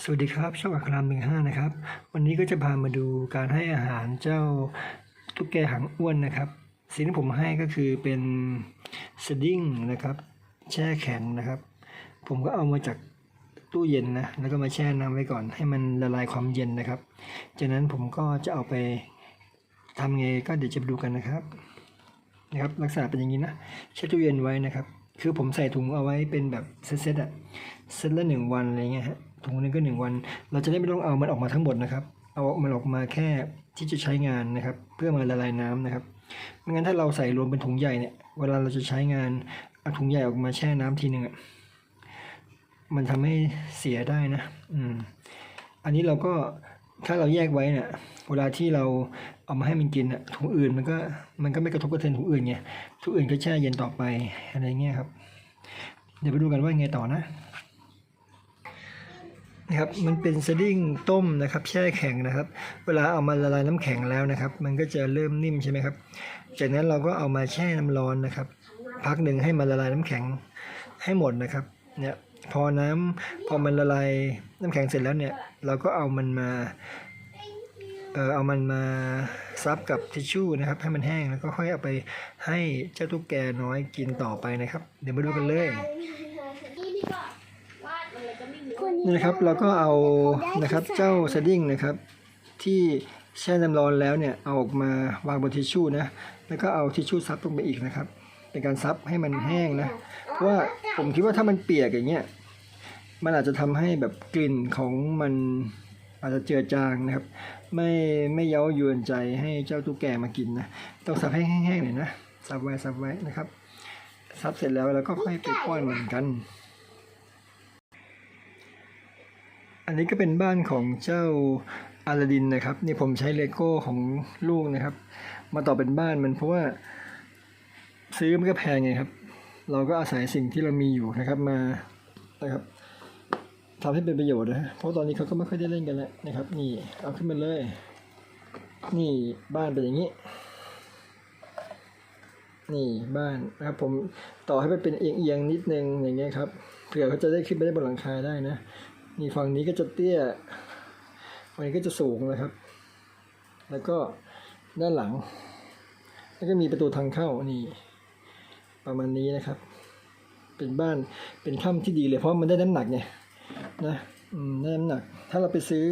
สวัสดีครับช่องอัครามหนึ่งห้านะครับ วันนี้ก็จะพามาดูการให้อาหารเจ้าตุ๊กแกหางอ้วนนะครับ สิ่งที่ผมให้ก็คือเป็นสดิ้งนะครับ แช่แข็งนะครับ ผมก็เอามาจากตู้เย็นนะแล้วก็มาแช่น้ำไว้ก่อน ให้มันละลายความเย็นนะครับ จากนั้นผมก็จะเอาไปทำไงก็เดี๋ยวจะดูกันนะครับนะครับ ลักษณะเป็นอย่างนี้นะแช่ตู้เย็นไว้นะครับ คือผมใส่ถุงเอาไว้เป็นแบบเซตๆอะเซตละหนึ่งวันอะไรเงี้ยฮะ ถุงนึงก็หนึ่งวัน เราจะได้ไม่ต้องเอามันออกมาทั้งหมดนะครับ เอามันออกมาแค่ที่จะใช้งานนะครับ เพื่อมาละลายน้ำนะครับไม่งั้นถ้าเราใส่รวมเป็นถุงใหญ่เนี่ย เวลาเราจะใช้งานเอาถุงใหญ่ออกมาแช่น้ำทีหนึ่งอะมันทำให้เสียได้นะ อืม อันนี้เราก็ถ้าเราแยกไว้เนี่ยเวลาที่เราเอามาให้มันกินอะถุงอื่นมันก็มันก็ไม่กระทบกระเทือนถุงอื่นไงถุงอื่นก็แช่เย็นต่อไปอะไรเงี้ยครับ เดี๋ยวไปดูกันว่าไงต่อนะ นะครับมันเป็นสดิ้งต้มนะครับแช่แข็งนะครับ เวลาเอามาละลายน้ำแข็งแล้วนะครับ มันก็จะเริ่มนิ่มใช่ไหมครับ จากนั้นเราก็เอามาแช่น้ำร้อนนะครับ พักหนึ่งให้มันละลายน้ำแข็งให้หมดนะครับเนี่ยพอน้ำพอมันละลายน้ำแข็งเสร็จแล้วเนี่ยเราก็เอามันมาเออเอามันมาซับกับทิชชู่นะครับ ให้มันแห้งแล้วก็ค่อยเอาไปให้เจ้าตุ๊กแกน้อยกินต่อไปนะครับ เดี๋ยวมาดูกันเลย นี่นะครับเราก็เอานะครับเจ้าสดิ้งนะครับที่แช่น้ำร้อนแล้วเนี่ยเอาออกมาวางบนทิชชู่นะแล้วก็เอาทิชชู่ซับลงไปอีกนะครับเป็นการซับให้มันแห้งนะเพราะว่าผมคิดว่าถ้ามันเปียกอย่างเงี้ยมันอาจจะทำให้แบบกลิ่นของมันอาจจะเจือจางนะครับ ไม่ไม่เย้ายวนใจให้เจ้าตุ๊กแกมากินนะต้องซับให้แห้งๆหน่อยนะซับไว้ซับไว้นะครับซับเสร็จแล้วเราก็ค่อยไปป้อนเหมันกัน อันนี้ก็เป็นบ้านของเจ้าอาลาดินนะครับ นี่ผมใช้เลโก้ของลูกนะครับ มาต่อเป็นบ้านมันเพราะว่าซื้อมันก็แพงไงครับ เราก็อาศัยสิ่งที่เรามีอยู่นะครับมานะครับทำให้เป็นประโยชน์นะเพราะตอนนี้เขาก็ไม่ค่อยได้เล่นกันแล้วนะครับ นี่เอาขึ้นมาเลย นี่บ้านเป็นอย่างนี้ นี่บ้านนะครับผมต่อให้มันเป็นเอียงๆนิดนึงอย่างเงี้ยครับเผื่อเขาจะได้ขึ้นไปได้บนหลังคาได้นะ นี่ฝั่งนี้ก็จะเตี้ยฝั่งนี้ก็จะสูงนะครับ แล้วก็ด้านหลัง แล้วก็มีประตูทางเข้านี่ประมาณนี้นะครับ เป็นบ้านเป็นถ้ำที่ดีเลยเพราะมันได้น้ำหนักไงนะอืมได้น้ำหนัก ถ้าเราไปซื้อ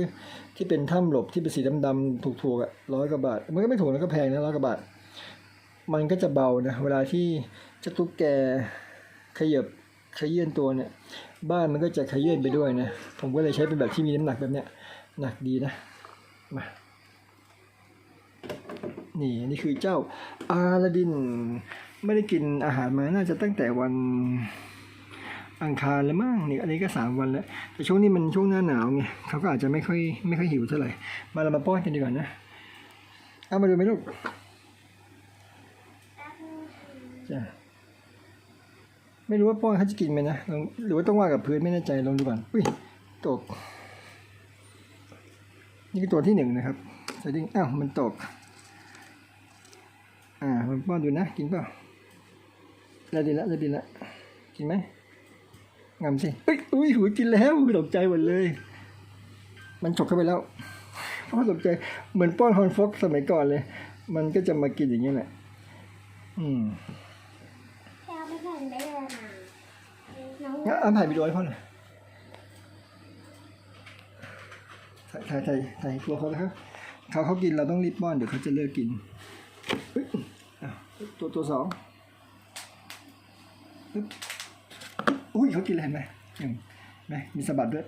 ที่เป็นถ้ำหลบที่เป็นสีดำๆถูกๆอะร้อยกว่าบาทมันก็ไม่ถูกนะก็แพงนะร้อยกว่าบาท มันก็จะเบานะเวลาที่จ้าตุ๊กแกขยับ ขยื่นตัวเนี่ยบ้านมันก็จะขยื่นไปด้วยนะ ผมก็เลยใช้เป็นแบบที่มีน้ำหนักแบบเนี้ยหนักดีนะมานี่นี่คือเจ้าอาลาดิน ไม่ได้กินอาหารมาน่าจะตั้งแต่วันอังคารแล้วมั้งนี่อันนี้ก็สามวันแล้ว แต่ช่วงนี้มันช่วงหน้าหนาวไงเขาก็อาจจะไม่ค่อยไม่ค่อยหิวเท่าไหร่ มาเรามาป้อนกันดีกว่านะ เอามาดูไหมลูกจ้ะ ไม่รู้ว่าป้อนเขาจะกินไหมนะหรือว่าต้องว่ากับพื้นไม่แน่ใจลองดูก่อนอุ้ยตก นี่คือตัวที่หนึ่งนะครับสดิ้งอ้าวมันตก อ่ามันป้อนดูนะ กินเปล่าแล้วดีละแล้วดีละกินไหมงำสิเอ้ยอุ้ยหูกินแล้วตกใจหมดเลย มันฉกเข้าไปแล้วพราะตกใจเหมือนป้อนฮอนฟอกสมัยก่อนเลย มันก็จะมากินอย่างนี้แหละ อืม นได้เลยนะน้องงั้นถ่ายวิดีโอให้พ่อหน่อยถ่ายถ่ายถ่ายถ่ายตัวเขานะครับเขาเขากินเราต้องรีบป้อนเดี๋ยวเขาจะเลิกกินเฮ้ยอะตัวตัวสองปึ๊บอุ้ยเขากินอะไรเห็นไหมเห็นไหมมีสะบัดด้วย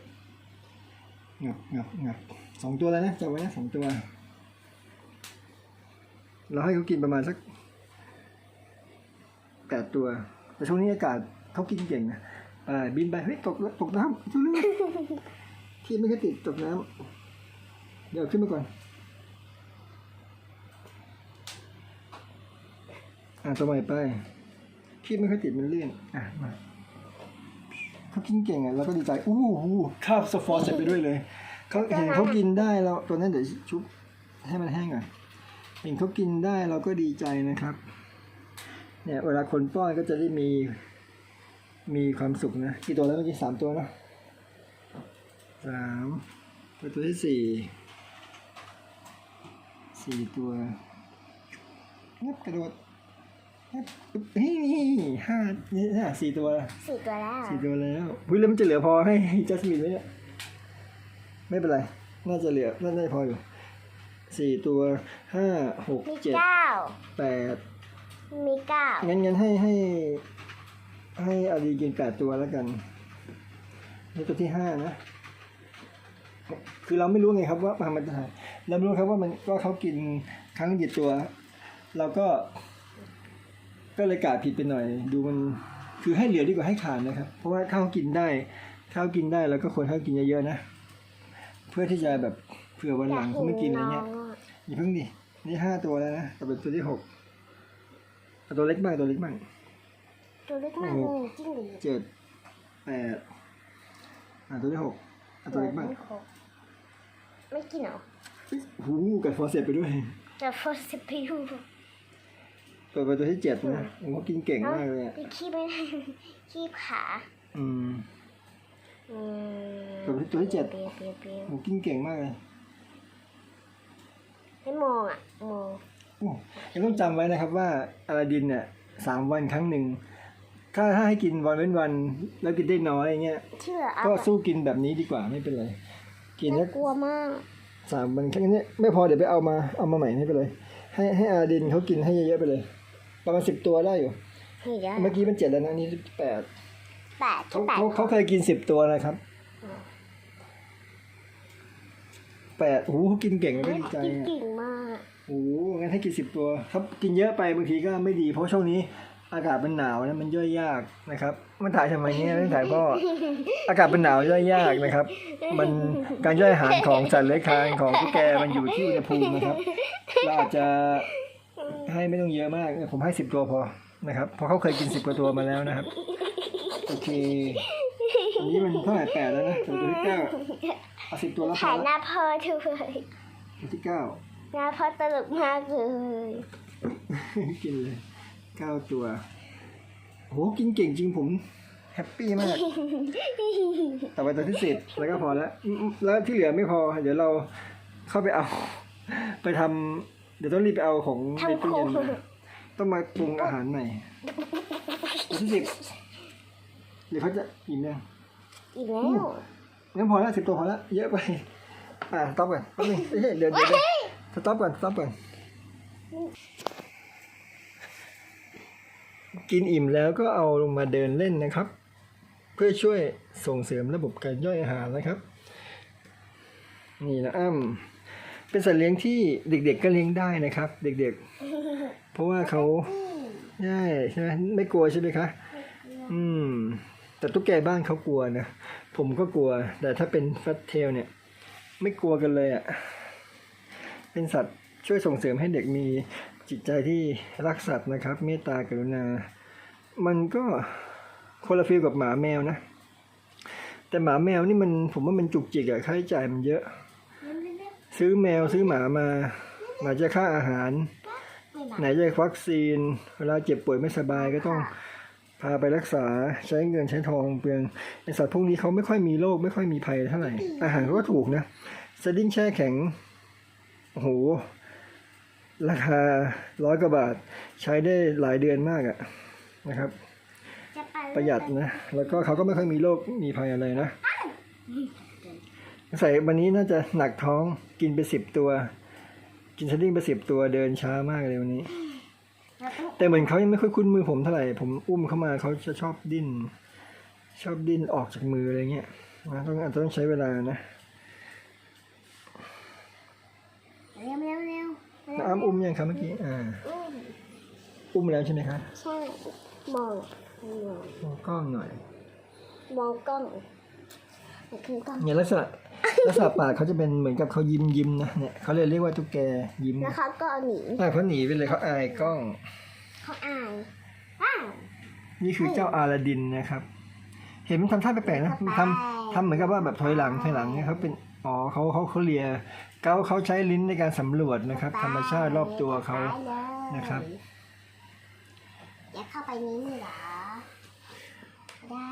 งับงับงับสองตัวเลยนะจำไว้นะสองตัว เราให้เขากินประมาณสักแปดตัว แต่ช่วงนี้อากาศเขากินเก่งนะไปบินไปเฮ้ยตกตกน้ำช่วยเลยที่ไม่เคยติดตกน้ำเดี๋ยวขึ้นมาก่อนอะตัวใหม่ไปที่ไม่ค่อยติดมันเลื่อนอะมาเขากินเก่งอะเราก็ดีใจอู้หูข้าวสฟอร์เสร็จไปด้วยเลยเขาเห็นเขากินได้แล้วตัวนั้นเดี๋ยวชุบให้มันแห้งก่อนเห็นเขากินได้เราก็ดีใจนะครับ เนี่ยเวลาคนป้อนก็จะได้มีมีความสุขนะกี่ตัวแล้วเมื่อกี้สามตัวเนอะสามตัวตัวที่สี่สี่ตัวงับกระโดดงับอึ๊บนี่ห้านี่ห้าสี่ตัวสี่ตัวแล้วสี่ตัวแล้ววิแล้วมันจะเหลือพอให้จัสมินไหมเนี่ยไม่เป็นไร น่าจะเหลือน่าจะพออยู่สี่ตัวห้าหกมีเจ็ดเก้าแปด มีเก้างั้นงั้นให้ให้ ให้อารีกินแปดตัวแล้วกันนี่ตัวที่ห้านะ คือเราไม่รู้ไงครับว่ามันจะหายเราไม่รู้ครับว่ามันก็เขากินครั้งกี่ตัว เราก็ ก็เลยกาดผิดไปหน่อย ดูมันคือให้เหลือดีกว่าให้ขาดนะครับ เพราะว่าข้าวกินได้ข้าวกินได้แล้วก็ควรข้าวกินเยอะๆนะ เพื่อที่จะแบบเผื่อวันหลังเขาไม่กินอะไรเงี้ยอย่าเพิ่งดินี่ห้าตัวแล้วนะแต่อไปตัวที่หก เอาตัวเล็กบ้างตัวเล็กบ้าง ตัวเล็กมากเลยจิ้งหรีดเจ็ดแปดอ่าตัวที่หกเอาตัวเล็กบ้างไม่กินเหรอหูกัดฟอร์เสร็จไปด้วยจะฟอสซิพิวเปิดไปตัวที่เจ็ดนะโอ้โหกินเก่งมากเลยอะไปขี้ไม่ได้ขี้ขาอืมอืมตัวที่ตัวที่เจ็ดเปียวเปียวเปียวโอ้โหกินเก่งมากเลยให้มองอะมองโอ้ ยังต้องจำไว้นะครับว่าอลาดินเนี่ยสามวันครั้งหนึ่งถ้าถ้าให้กินวันเว้นวัน แล้วกินได้น้อยอย่างเงี้ยที่เหลือเอาก็แบบสู้กินแบบนี้ดีกว่าไม่เป็นไร กินแล้น่าวกลัวมากสามวันแค่นี้ไม่พอเดี๋ยวไปเอามาเอามาใหม่ไม่เป็นไรให้ให้อาดินเขากินให้เยอะๆไปเลย ประมาณสิบตัวได้อยู่เฮ้ยเดี๋ยวเมื่อกี้มันเจ็ดแล้วนะอันนี้แปดแปดเขาที่แปดเขาเขาเคยกินสิบตัวนะครับแปดโอ้โหเขากินเก่งไม่ดีใจกินอะเก่งมาก โอ้โหงั้นให้กินสิบตัวถ้ากินเยอะไปบางทีก็ไม่ดีเพราะช่วงนี้อากาศมันหนาวนะมันย่อยยากนะครับ มันถ่ายทำไมเนี่ยไม่ถ่ายพ่ออากาศเป็นหนาวย่อยยากนะครับ มันการย่อยอาหารของสัตว์เลื้อยคลานของตุ๊กแกมันอยู่ที่อุณหภูมินะครับเราอาจจะให้ไม่ต้องเยอะมาก ผมให้สิบตัวพอนะครับเพราะเขาเคยกินสิบกว่าตัวมาแล้วนะครับโอเคอันนี้มันเท่าไหร่แปดแล้วนะตัวที่เก้าเอาสิบตัวแล้วพอถ่ายหละน้าพ่อด้วยตัวที่เก้า หน้าพ่อตลกมากเลยกินเลยเก้าตัวโหกินเก่งจริงผมแฮปปี้มาก ต่อไปตัวที่สิบแล้วก็พอแล้วอืมแล้วที่เหลือไม่พอ เดี๋ยวเราเข้าไปเอา ไปทำเดี๋ยวต้องรีบไปเอาของในทำตู้โคเย็นมาต้องมาปรุงอาหารใหม่ตัวที่สิบเดี๋ยวเขาจะอิ่มยังอีกแล้วงั้นพอแล้วสิบตัวพอแล้วเยอะไป อ่าสต็อปก่อนแป๊บนึงเอ้ยเดี๋ยวเดี๋ยวเดี๋ยว สต็อปก่อนสต็อปก่อน กินอิ่มแล้วก็เอาลงมาเดินเล่นนะครับ เพื่อช่วยส่งเสริมระบบการย่อยอาหารนะครับ นี่นะอ้ำเป็นสัตว์เลี้ยงที่เด็กๆก็เลี้ยงได้นะครับ เด็กๆ เพราะว่าเขาใช่ใช่ไหมไม่กลัวใช่ไหมคะอืม แต่ตุ๊กแกบ้านเขากลัวนะ ผมก็กลัว แต่ถ้าเป็นฟัตเทลเนี่ย ไม่กลัวกันเลยอะ่ะ เป็นสัตว์ช่วยส่งเสริมให้เด็กมีจิตใจที่รักสัตว์นะครับ เมตตากรุณา มันก็คนละฟีลกับหมาแมวนะ แต่หมาแมวนี่มันผมว่ามันจุกจิกอะค่าใช้จ่ายมันเยอะ ซื้อแมวซื้อหมามาไหนจะค่าอาหาร ไหนจะวัคซีน เวลาเจ็บป่วยไม่สบายก็ต้องพาไปรักษาใช้เงินใช้ทองเปลืองไอสัตว์พวกนี้เขาไม่ค่อยมีโรคไม่ค่อยมีภัยเท่าไหร่ อาหารเขาก็ถูกนะสดิ้งแช่แข็ง โอ้โห ราคาร้อยกว่าบาทใช้ได้หลายเดือนมากอะนะครับจะไปประหยัดนะ แล้วก็เขาก็ไม่ค่อยมีโรคมีภัยอะไรนะ ใส่วันนี้น่าจะหนักท้องกินไปสิบตัว กินสดิ้งไปสิบตัวเดินช้ามากเลยวันนี้แล้วต้องแต่เหมือนเขายังไม่ค่อยคุ้นมือผมเท่าไหร่ ผมอุ้มเข้ามาเขาจะชอบดิ้น ชอบดิ้นออกจากมืออะไรเงี้ยนะต้องอาจจะต้องใช้เวลานะ เร็วเร็วเร็วแล้วอ้ำอุ้มยังครับเมื่อกี้ อ่า อุ้มอุ้มแล้วใช่ไหมคะใช่มองมองมองกล้องหน่อย มองกล้องมันคือกล้องเนี่ยลักษณะลักษณะปากเขาจะเป็นเหมือนกับเขายิ้มยิ้มนะเนี่ยเขาเลยเรียกว่าตุ๊กแกยิ้มแล้วเขาก็เอาหนีอ่าเขาหนีไปเลยเขาอายกล้องเขาอายอ้าวนี่คือเจ้าอาลาดินนะครับ เห็นมันทำท่าแปลกๆนะทำทำเหมือนกับว่าแบบถอยหลังถอยหลังเนี่ยเขาเป็นอ๋อเขาเขาเขาเลีย เขาเขาใช้ลิ้นในการสำรวจนะครับ ธรรมชาติรอบตัวเขาไปเลยนะครับ อยากเข้าไปนี้เหรอ ได้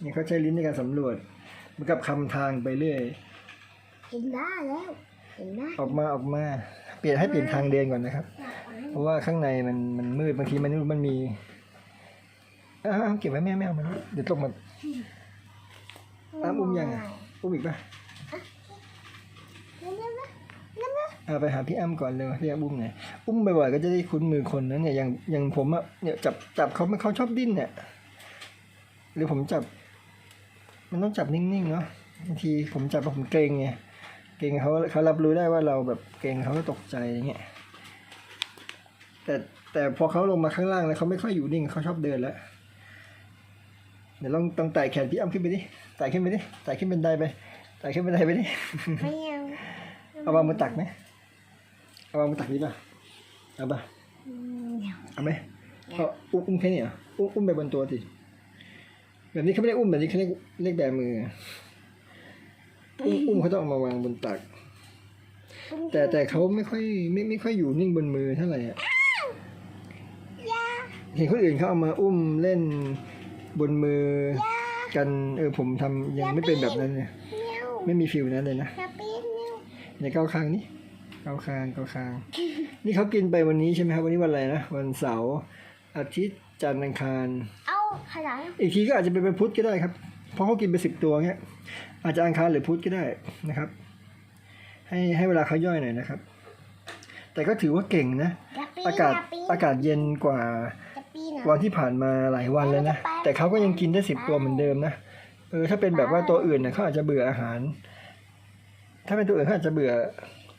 เนี่ยเขาใช้ลิ้นในการสำรวจเหมือนกับคำทางไปเรื่อย เห็นได้แล้วเห็นได้ออกมาออกมา เปลี่ยนให้เปลี่ยนทางเดินก่อนนะครับอยากเอาให้เพราะว่าข้างในมันมันมืดบางทีมันมันมีอ้าวเก็บไว้แม่ไม่เอามันเดี๋ยวตกมาอ้ามอุ้มยังอะอุ้มอีกปะ นั่นนั่นนะนั่นนะ เอาไปหาพี่อ้ำก่อนเลยพี่อ้ำอุ้มหน่อยอุ้มบ่อยๆก็จะได้คุ้นมือคนนะเนี่ยอย่างอย่างผมอะเนี่ยจับจับเขาไม่เขาชอบดิ้นเนี่ยหรือผมจับ มันต้องจับนิ่งๆเนาะบางทีผมจับแล้วผมเกรงไงเกรงเขาเขารับรู้ได้ว่าเราแบบเกรงเขาก็ตกใจอย่างเงี้ยแต่แต่พอเขาลงมาข้างล่างแล้วเขาไม่ค่อยอยู่นิ่งเขาชอบเดินแล้วเดี๋ยวลองต้องไต่แขนพี่อ้ำขึ้นไปดิไต่ขึ้นไปดิไต่ขึ้นเป็นไดไปไต่ขึ้นเป็นไดไปดิไม่เอาเอาวางบนตักไหม เอาวางบนตักดีป่ะเอาป่ะอืมเดี๋ยวเอาไหมเอาอุ้มอุ้มแค่นี้เหรออุ้มอุ้มไปบนตัวสิแบบนี้เขาไม่ได้อุ้มแบบนี้เขาเรียกเรียกแบมืออุ้มอุ้มเขาต้องเอามาวางบนตัก แต่แต่เขาไม่ค่อยไม่ไม่ค่อยอยู่นิ่งบนมือเท่าไหร่อะยาเห็นคนอื่นเขาเอามาอุ้มเล่นบนมือกันเออผมทำยังไม่เป็นแบบนั้นเนี่ยเมียวไม่มีฟิลนั้นเลยนะกระปีนเมียวในเก้าคางนี่ เก้าคางเก้าคาง นี่เขากินไปวันนี้ใช่ไหมครับ วันนี้วันอะไรนะ วันเสาร์อาทิตย์จันทร์อังคาร เอาขนาดอีกทีก็อาจจะเป็นวันพุธก็ได้ครับ เพราะเขากินไปสิบตัวเงี้ย อาจจะอังคารหรือพุธก็ได้นะครับ ให้ให้เวลาเขาย่อยหน่อยนะครับ แต่ก็ถือว่าเก่งนะกระปีนอากาศกระปีนอากาศเย็นกว่ากระปีนวัอะนที่ผ่านมาหลายวันแล้วนะ แต่เขาก็ยังกินได้สิบตัวเหมือนเดิมนะ เออถ้าเป็นแบบว่าตัวอื่นเนี่ยเขาอาจจะเบื่ออาหาร ถ้าเป็นตัวอื่นเขาอาจจะเบื่อ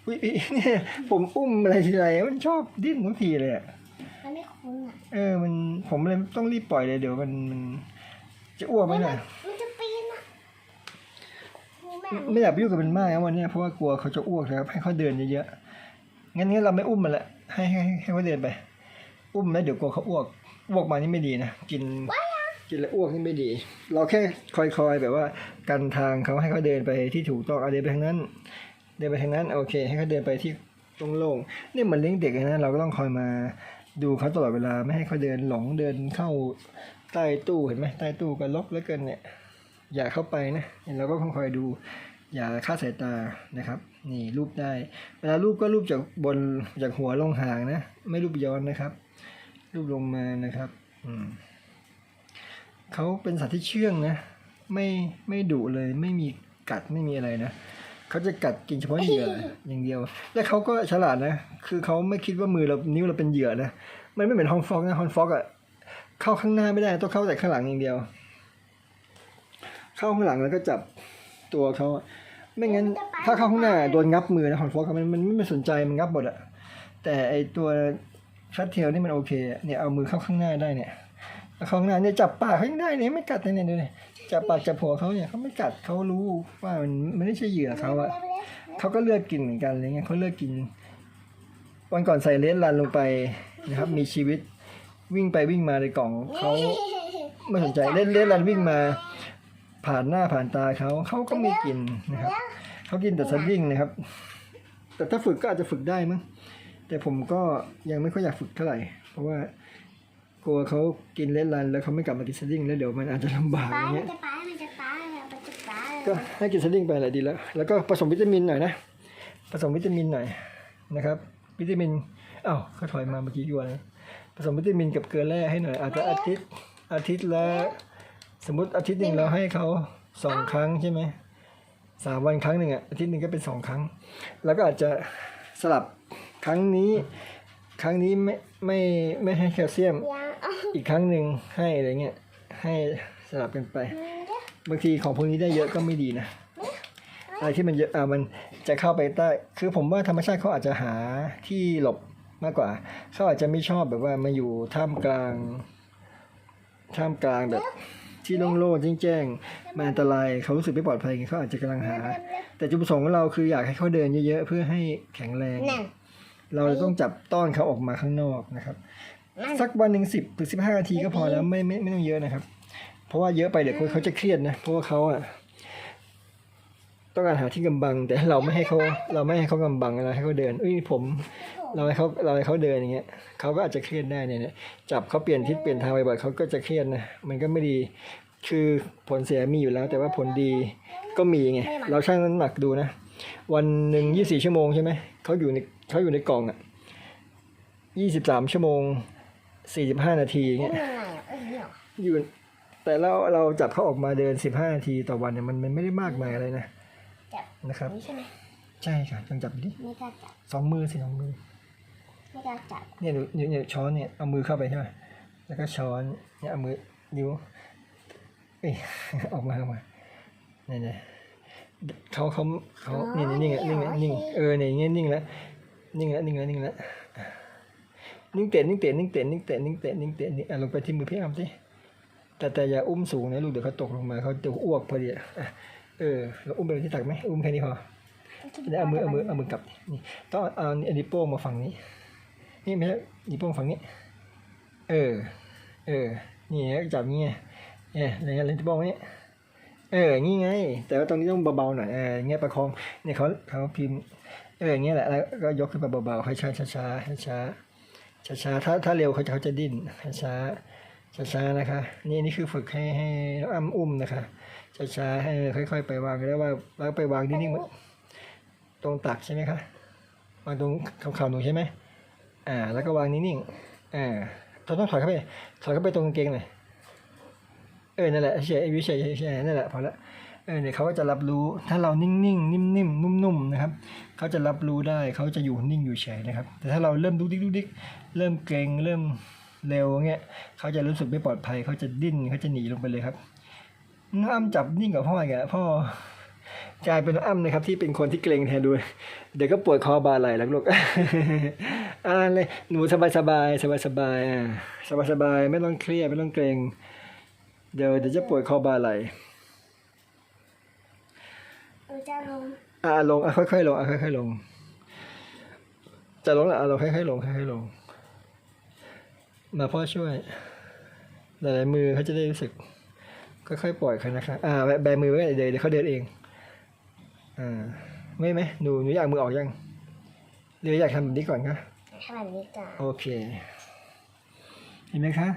อุ้ยอุ๊ยเนี่ยผมอุ้มอะไรทีไรมันชอบดิ้นทุกทีเลยอะมันไม่คุ้นอะเออมันผมเลยต้องรีบปล่อยเลยเดี๋ยวมันมันจะอ้วกไหมน่ะมันจะปีนอะนี่แม่ไม่อยากไปยุ่งกับมันมากนะวันเนี้ยเพราะว่ากลัวเขาจะอ้วกนะครับให้เขาเดินเยอะๆ งั้นงั้นเราไม่อุ้มมันละให้ให้ให้ให้เขาเดินไป อุ้มแล้วเดี๋ยวกลัวเขาอ้วกอ้วกมานี่ไม่ดีนะกินกินแล้วอ้วกนี่ไม่ดี เราแค่คอยๆแบบว่ากันทางเขาให้เขาเดินไปที่ถูกต้องเอาเดินไปทางนั้น เดินไปทางนั้นโอเค ให้เขาเดินไปที่โล่งๆเนี่ยเหมือนเลี้ยงเด็กนะเราก็ต้องคอยมาดูเขาตลอดเวลาไม่ให้เขาเดินหลงเดินเข้าใต้ตู้เห็นไหมใต้ตู้ก็ลกแล้วเกินเนี่ย อย่าเข้าไปนะเราก็ต้องคอยดู อย่าคาดสายตานะครับ นี่รูปได้ เวลารูปก็รูปจากบนจากหัวลงห่างนะ ไม่รูปย้อนนะครับ รูปลงมานะครับอืมเขาเป็นสัตว์ที่เชื่องนะ ไม่ไม่ดุเลยไม่มีกัดไม่มีอะไรนะ เขาจะกัดกินเฉพาะเหยื่ออย่างเดียว และเขาก็ฉลาดนะ คือเขาไม่คิดว่ามือเรานิ้วเราเป็นเหยื่อนะ มันไม่เหมือนฮอนฟอกนะฮอนฟอกอะเข้าข้างหน้าไม่ได้ต้องเข้าแต่ข้างหลังอย่างเดียว เข้าข้างหลังแล้วก็จับตัวเขาอะไม่งั้น ถ้าเข้าข้างหน้าโดนงับมือนะฮอนฟอกมันมันมันไม่สนใจมันงับหมดอะแต่ไอตัวชัดเทลนี่มันโอเคอะเนี่ยเอามือเข้าข้างหน้าได้เนี่ย เอาเข้าข้างน้าเนี่ยจับปากเขายังได้เนี่ยไม่กัดเลยเนี่ยดูเนี่ยจับปากจับหัวเขาเนี่ยเขาไม่กัดเขารู้ว่ามันมันไม่ใช่เหยื่อเขาอะเขาก็เลือกกินเหมือนกันอะไรเงี้ยเขาเลือกกิน วันก่อนใส่เลสลันลงไปนะครับ มีชีวิตวิ่งไปวิ่งมาในกล่องเขาไม่สนใจเล่นเลสลันวิ่งมา ผ่านหน้าผ่านตาเขาเขาก็ไม่กินนะครับเขากินแต่ซัดดิ้งนะครับ แต่ถ้าฝึกก็อาจจะฝึกได้มั้งแต่ผมก็ยังไม่ค่อยอยากฝึกเท่าไหร่เพราะว่า กลัวเขากินเล่นรันแล้วเขาไม่กลับมากินซัดดิ้งแล้วเดี๋ยวมันอาจจะลำบากป้าอย่างมัเงี้นย จะป้ามันจะป้ามันจะป้าก็ให้กินซัดดิ้งไปแหละดีแล้ว แล้วก็ผสมวิตามินหน่อยนะ ผสมวิตามินหน่อยนะครับ วิตามินอ้าวเขาถอยมาเมื่อกี้กี่วันนะผสมวิตามินกับเกลือแร่ให้หน่อย อาจจะอาทิตย์อาทิตย์ละสมมติอาทิตย์หนึ่งเราให้เขาสองครั้งใช่ไหมสามวันครั้งหนึ่งอะอาทิตย์หนึ่งก็เป็นสองครั้ง แล้วก็อาจจะสลับครั้งนี้ ครั้งนี้ไม่ไม่ไม่ให้แคลเซียม ยังเอาอีกครั้งหนึ่งให้อะไรเงี้ยให้สลับกันไปเดี๋ยวบางทีของพวกนี้ได้เยอะก็ไม่ดีนะอะไรที่มันเยอะอ่ามันจะเข้าไปใต้คือผมว่าธรรมชาติเขาอาจจะหาที่หลบมากกว่าเขาอาจจะไม่ชอบแบบว่ามาอยู่ท่ามกลางท่ามกลางแบบ ที่โล่งๆแจ้งๆมันอันตรายเขารู้สึกไม่ปลอดภัยไงเขาอาจจะกำลังหา แต่จุดประสงค์ของเราคืออยากให้เขาเดินเยอะๆเพื่อให้แข็งแรง นั่น เราเลยต้องจับต้อนเขาออกมาข้างนอกนะครับนั่นสักวันหนึ่งสิบถึงสิบห้านาทีก็พอแล้วไม่ไม่ไม่ต้องเยอะนะครับ เพราะว่าเยอะไปเดี๋ยวคนเขาจะเครียดนะเพราะว่าเขาอะต้องการหาที่กำบัง แต่เราไม่ให้เขาเราไม่ให้เขากำบังเราให้เขาเดินอุ้ยผม เราให้เขาเราให้เขาเดินอย่างเงี้ยเขาก็อาจจะเครียดได้เนี่ยเนี่ยจับเขาเปลี่ยนทิศเปลี่ยนทางบ่อยๆเขาก็จะเครียดนะมันก็ไม่ดีคือผลเสียมีอยู่แล้ว แต่ว่าผลดีก็มีไงเราชั่งน้ำหนักดูนะ วันหนึ่งยี่สี่ชั่วโมงใช่ไหมเขาอยู่ในเขาอยู่ในกล่องอะยี่สิบสามชั่วโมงสี่สิบห้านาทีอย่างอุ้เงี้มยยังไงอะอุ้มเนี่ยเหรออยู่แต่เราเราจับเขาออกมาเดินสิบห้านาทีต่อวันเนี่ยมันมันไม่ได้มากมายอะไรนะจับนะครับนี่ใช่ไหมใช่ค่ะลองจับดิไม่กล้าจับสองมือสิสองมือไม่กล้าจับเนี่ยหนูเนี่ยเนี่ยช้อนเนี่ยเอามือเข้าไปใช่ไหมแล้วก็ช้อนเนี่ยเอามือนิ้วเอ้ยออกมาออกมาเนี่ย เนี่ยเขาเขาเขาเนี่ยเนี่ยนิ่งอะนิ่งอะนิ่งเออเนี่ยอย่างเงี้ยนิ่งแล้วนิ่งแล้วนิ่งแล้วนิ่งแล้วนิ่งเตะนิ่งเตะนิ่งเตะนิ่งเตะนิ่งเตะนิ่งเตะนี่อะลงไปที่มือพี่อ้ำสิแต่แต่อย่าอุ้มสูงนะลูกเดี๋ยวเขาตกลงมาเขาจะอ้วกพอดีอะอะเออเราอุ้มไปที่ตักไหมอุ้มแค่นี้พอแล้วเอามือเอามือเอามือกลับนี่ต้องเอาอันนี้วโป้งมาฝั่งนี้ นี่ไม่ใช่นิ้วโป้งฝั่งนี้ เออ เออ นี่แล้วจับงี้ไงเอออะไรเงี้ยนิ้วโป้งนี้ เอองี้ไง แต่ว่าตรงนี้ต้องเบาๆหน่อยเอออย่างเงี้ยประคองเนี่ยเขาเขาพิมพ์เอออย่างเงี้ยแหละแล้วก็ยกขึ้นมาเบาๆให้ช้าช้าช้าช้าช้าช้าๆถ้าถ้าเร็วเขาจะเขาจะดิ้นช้าช้าช้าๆนะคะ นี่นี่คือฝึกให้ให้น้องอ้ำอุ้มนะคะช้าช้าๆให้ค่อย ๆ ไปวางแล้วว่าแล้วไปวางนิ่งๆไว้ตรงตักใช่ไหมคะวางตรงเข่าๆหนูใช่ไหมอ่า แล้วก็วางนิ่งๆอ่าเราต้องถอยเข้าไปถอยเข้าไปตรงกางเกงหน่อย เออนั่นแหละเฉยวิเฉยเฉยนั่นแหละพอละเออเนี่ยเขาก็จะรับรู้ถ้าเรานิ่งๆนิ่มๆนุ่มๆนะครับเขาจะรับรู้ได้เขาจะอยู่นิ่งอยู่เฉยนะครับ แต่ถ้าเราเริ่มดุกดิ๊กดุกดิ๊กเริ่มเกรงเริ่มเร็วเงี้ยเขาจะรู้สึกไม่ปลอดภัยเขาจะดิ้นเขาจะหนีลงไปเลยครับน้องอ้ำจับนิ่งกับพ่ออีกอะพ่อกลายเป็นน้องอ้ำนะครับ ที่เป็นคนที่เกรงแทนด้วยเดี๋ยวก็ปวดคอบาไหล่แล้วลูกอ่าเลยหนูสบายสบายสบายสบายอ่าสบายสบายไม่ต้องเครียดไม่ต้องเกรง เดี๋ยวเดี๋ยวจะปวดคอบาไหล่หนูจะลงอ่าลงอะค่อยๆลงอะค่อยๆลง จะลงละอะเราค่อยๆลงค่อยๆลง มาพ่อช่วย หลายๆมือเขาจะได้รู้สึก ค่อยๆปล่อยเขานะคะอ่าแบแบมือไว้เดี๋ยวเดี๋ยวเขาเดินเองอ่าไม่ไหมหนูหนูอยากมือออกยังหรืออยากทำแบบนี้ก่อนคะทำแบบนี้ก่อนโอเค เห็นไหมคะ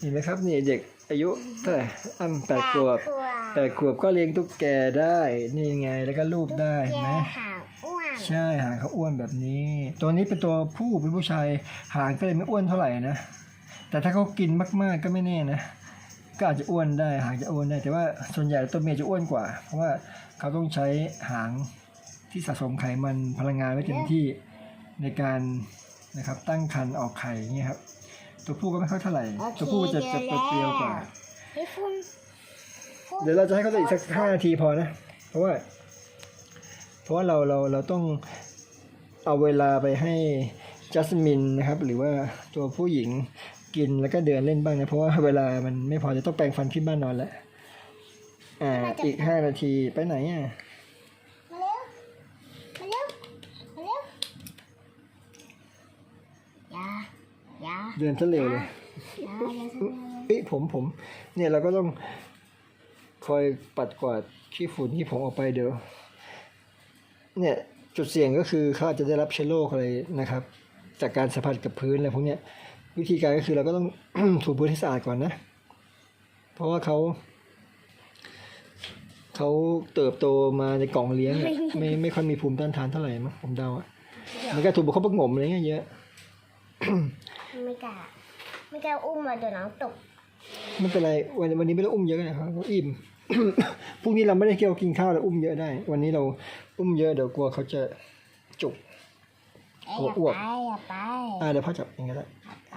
เห็นไหมครับนี่เด็ก อายุเท่าไหร่อ้ำแปดขวบขวบแปดขวบก็เลี้ยงตุ๊กแกได้ นี่ไงแล้วก็รูปได้เห็นไหมแกหางอ้วนใช่หางเขาอ้วนแบบนี้ ตัวนี้เป็นตัวผู้เป็นผู้ชายหางก็เลยไม่อ้วนเท่าไหร่นะ แต่ถ้าเขากินมากๆก็ไม่แน่นะก็อาจจะอ้วนได้หางจะอ้วนได้ แต่ว่าส่วนใหญ่ตัวเมียจะอ้วนกว่า เพราะว่าเขาต้องใช้หางที่สะสมไขมันพลังงานไว้เต็มที่ในการนะครับตั้งครรภ์ออกไข่เงี้ยครับ ตัวผู้ก็ไม่ค่อยเท่าไหร่ตัวผู้จะจะเปรียวๆกว่าพี่ฟุ้นฟุ้นเดี๋ยวเราจะให้เขาได้อีกสักห้านาทีพอนะ เพราะว่า เพราะว่าเราเราเราต้องเอาเวลาไปให้จัสมินนะครับ หรือว่าตัวผู้หญิงกินแล้วก็เดินเล่นบ้างนะเพราะว่าเวลามันไม่พอจะต้องแปรงฟันที่บ้านนอนแล้วอ่าอีกห้านาทีไปไหนอะ เดินซะเร็วเลยอย่าอย่าทำอะไรเอ้ยผมผม เนี่ยเราก็ต้องคอยปัดกวาดขี้ฝุ่นที่ผมออกไปเดี๋ยว เนี่ยจุดเสี่ยงก็คือเขาอาจจะได้รับเชื้อโรคอะไรนะครับ จากการสัมผัสกับพื้นอะไรพวกเนี้ย วิธีการก็คือเราก็ต้องถูพื้นให้สะอาดก่อนนะ เพราะว่าเขาเขาเติบโตมาในกล่องเลี้ยงอะไม่ไม่ค่อยมีภูมิต้านทานเท่าไหร่มั้งผมเดาอะมันก็ถูกบุกเขาประงมอะไรเงี้ยเยอะไม่ กล้าไม่กล้าอุ้มมาเดี๋ยวน้องตกไม่เป็นไรวันวันนี้ไม่ต้องอุ้มเยอะนะครับเขาอิ่ม พรุ่งนี้เราไม่ได้เกี่ยวกินข้าวเราอุ้มเยอะได้ วันนี้เราอุ้มเยอะเดี๋ยวกลัวเขาจะจุกเอ้ยหัอวอ้วกย่าไปอย่าไปอ่าเดี๋ยวพ่อจับเองก็ได้ไป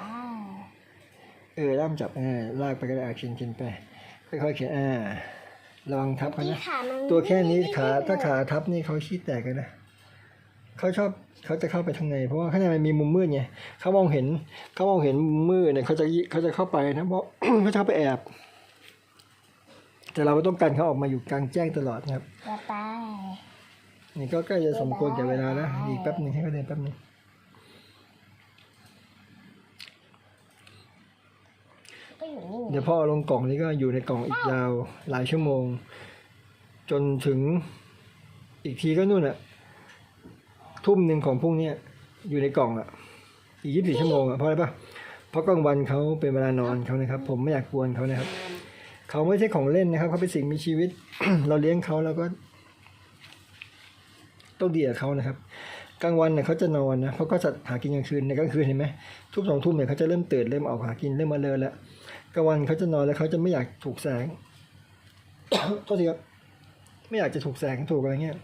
เออล่ามจับอ่าลากไปก็ได้อะเข็นเข็นไปค่อยๆเข็นอ่าระวังทับเขาที่นะขามันตัวแค่นี้ขาถ้าขาทับนี่เขาขี้แตกเลยนะ เขาชอบเขาจะเข้าไปข้างในเพราะว่าข้างในมันมีมุมมืดไงเขามองเห็นเขามองเห็นมุมมืดเนี่ยเขาจะยิเขาจะเข้าไปนะเพราะเขาจะเข้าไปแอบ แต่เราก็ต้องการเขาออกมาอยู่กลางแจ้งตลอดนะครับอย่าไปนี่ก็ใกล้จะสมควรแก่เวลาแล้วอีกแป๊บหนึ่งให้เขาเดินแป๊บหนึ่งก็อยู่นี่เดี๋ยวพ่อเอาลงกล่องนี้ก็อยู่ในกล่องอีกยาวหลายชั่วโมง จนถึงอีกทีก็นู่นอะ ทุ่มหนึ่งของพรุ่งเนี้ยอยู่ในกล่องอะอีกยี่สิบสี่ชั่วโมงอะเพราะอะไรปะเพราะกลางวันเขาเป็นเวลานอนเขานะครับ ผมไม่อยากกวนเขานะครับเขาไม่ใช่ของเล่นนะครับเขาเป็นสิ่งมีชีวิต เราเลี้ยงเขาแล้วก็ต้องดีกับเขานะครับกลางวันเนี่ยเขาจะนอนนะเพราะก็จะหากินกลางคืนในกลางคืนเห็นไหมทุ่มสองทุ่มเนี่ยเขาจะเริ่มตื่นเริ่มออกหากินเริ่มมาเลยแล้วกลางวันเขาจะนอนแล้วเขาจะไม่อยากถูกแสงโทษทีครับไม่อยากจะถูกแสงถูกอะไรเงี้ย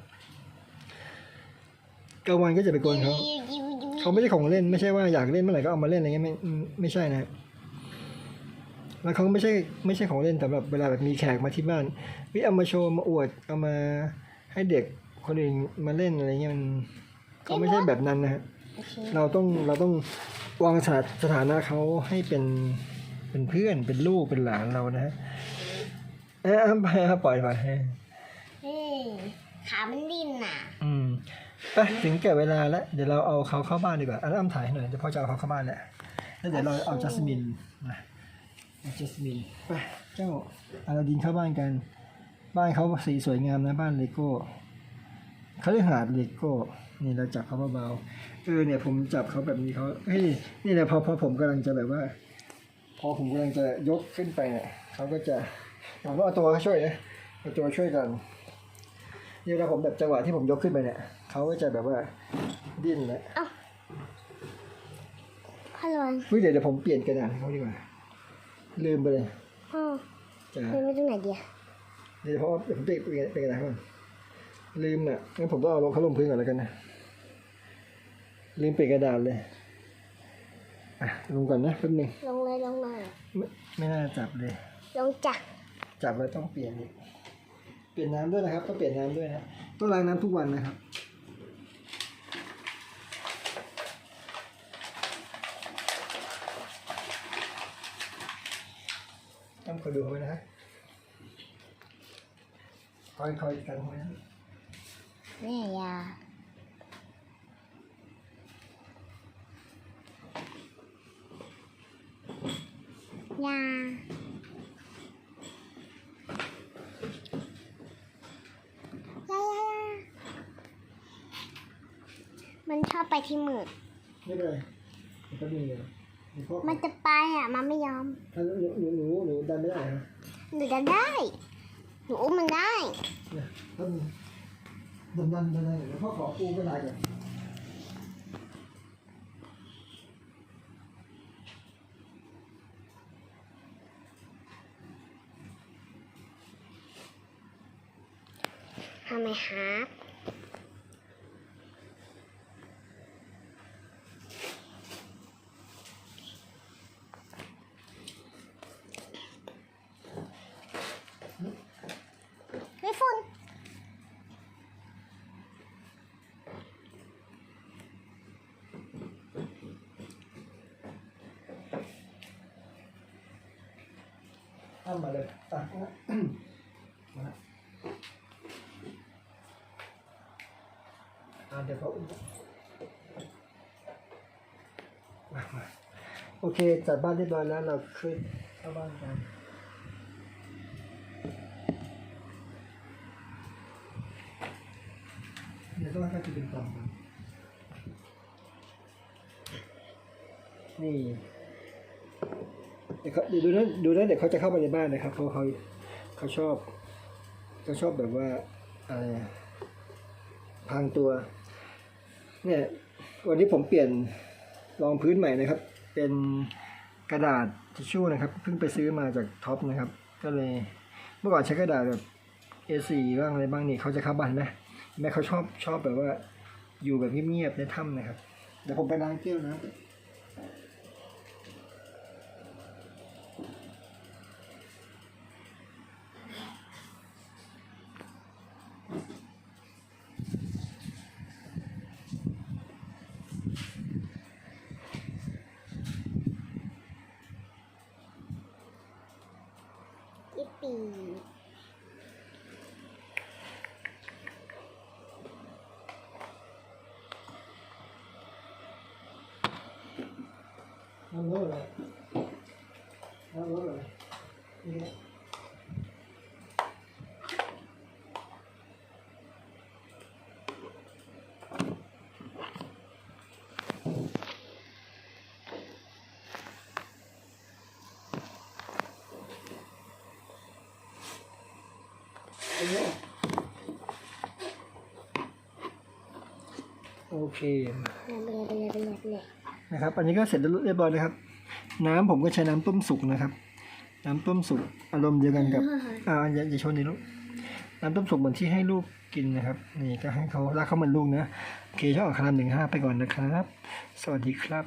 กลางวันก็จะไปกวนเขาเขาไม่ใช่ของเล่นไม่ใช่ว่าอยากเล่นเมื่อไหร่ก็เอามาเล่นอะไรเงี้ยไม่ไม่ไม่ใช่นะแล้วเขาไม่ใช่ไม่ใช่ของเล่นสำหรับเวลาแบบมีแขกมาที่บ้านวิเอามาโชว์มาอวดเอามาให้เด็กคนอื่นมาเล่นอะไรเงี้ยมันเขาไม่ใช่แบบนั้นนะฮะโอเคเราต้องเราต้องวางสถาสถานะเขาให้เป็นเป็นเพื่อนเป็นลูกเป็นหลานเรานะฮะเออเอาไปเอาปล่อยไปเฮ้ยขามันดิ้นน่ะ อืม ไปถึงแก่เวลาแล้ว เดี๋ยวเราเอาเขาเข้าบ้านดีกว่าอะแล้วอ้ำถ่ายให้หน่อยเดี๋ยวพ่อจะเอาเขาเข้าบ้านแหละแล้วเดี๋ยวเราเอาจัสมินนะเอาจัสมินไปเจ้าอาลาดินเข้าบ้านกัน บ้านเขาสีสวยงามนะบ้านเลโก้เขาเรียกหาดเลโก้นี่เราจับเขาเบาๆเออเนี่ยผมจับเขาแบบนี้เขาเฮ้ยนี่แหละพอพอผมกำลังจะแบบว่า พอผมกำลังจะยกขึ้นไปเนี่ยเขาก็จะผมก็เอาตัวเขาช่วยนะเอาตัวช่วยกันนี่เวลาผมแบบจังหวะที่ผมยกขึ้นไปเนี่ย เขาก็จะแบบว่าดิ้นแล้วพ่อระวังเฮ้ยเดี๋ยวเดี๋ยวผมเปลี่ยนกระดาษให้เขาดีกว่า ลืมไปเลยพ่อจ้ามันไม่ตรงไหนดีอะเดี๋ยวเพราะว่าเดี๋ยวผมเปลี่ยนเปลี่ยนเปลี่ยนกระดาษให้ก่อนลืมอะงั้นผมต้องเอาลงเขาลงพื้นก่อนแล้วกันนะลืมเปลี่ยนกระดาษเลยอะลงก่อนนะแป๊บนึงลงเลยลงเลยไม่ไม่น่าจับเลย ลงจักจับแล้วต้องเปลี่ยนอีกเปลี่ยนน้ำด้วยนะครับต้องเปลี่ยนน้ำด้วยนะต้องล้างน้ำทุกวันนะครับ ต้องคอยดูไว้นะคอยคอยกันไว้นะแม่ยายายายายามันชอบไปที่มืดไม่เป็นไรมันก็ดีเลยหนูพ่อ มันจะไปอะ มันไม่ยอมถ้าหนูหนูหนูหนูดันไม่ได้นะหนูจะได้ หนูอุ้มมันได้เนี่ยถ้าดันดันดันดันเดี๋ยวพ่อขอปูกระดาษก่อนทำไมครับ ไม่ฝุ่น อ้ามาเลยตัดนะอ่าเดี๋ยวเขาอุ้มามาโอเคจัดบ้านเรียบร้อยแล้วเราขึ้นเข้าบ้านกัน เดี๋ยวต้องก็จะเป็นกล่องกันนี่ เดี๋ยวเขา ดูนะดูนะเดี๋ยวเขาจะเข้าไปในบ้านนะครับเขาเขาเขาชอบเขาชอบแบบว่าอะไรพรางตัว เนี่ย วันนี้ผมเปลี่ยนรองพื้นใหม่นะครับ เป็นกระดาษทิชชู่นะครับ เพิ่งไปซื้อมาจากท็อปนะครับ ก็เลยเมื่อก่อนใช้กระดาษแบบ A4 บ้างอะไรบ้างนี่เขาจะเข้าบ้านไหมแม่เขาชอบชอบแบบว่าอยู่แบบเงียบๆในถ้ำนะครับเดี๋ยวผมไปล้างแก้วนะ Allora, allora. Oke. Okay. Nah, benar benar benar. เลียเลียเลียนะครับ อันนี้ก็เสร็จเรียบร้อยนะครับ น้ำผมก็ใช้น้ำต้มสุกนะครับ น้ำต้มสุกอารมณ์เดียวกันกับอ่าอย่าอย่าชนดิลูกน้ำต้มสุกเหมือนที่ให้ลูกกินนะครับ นี่ก็ให้เขารักเขาเหมือนลูกนะโอเคช่องอัคารหนึ่งห้าไปก่อนนะครับ สวัสดีครับ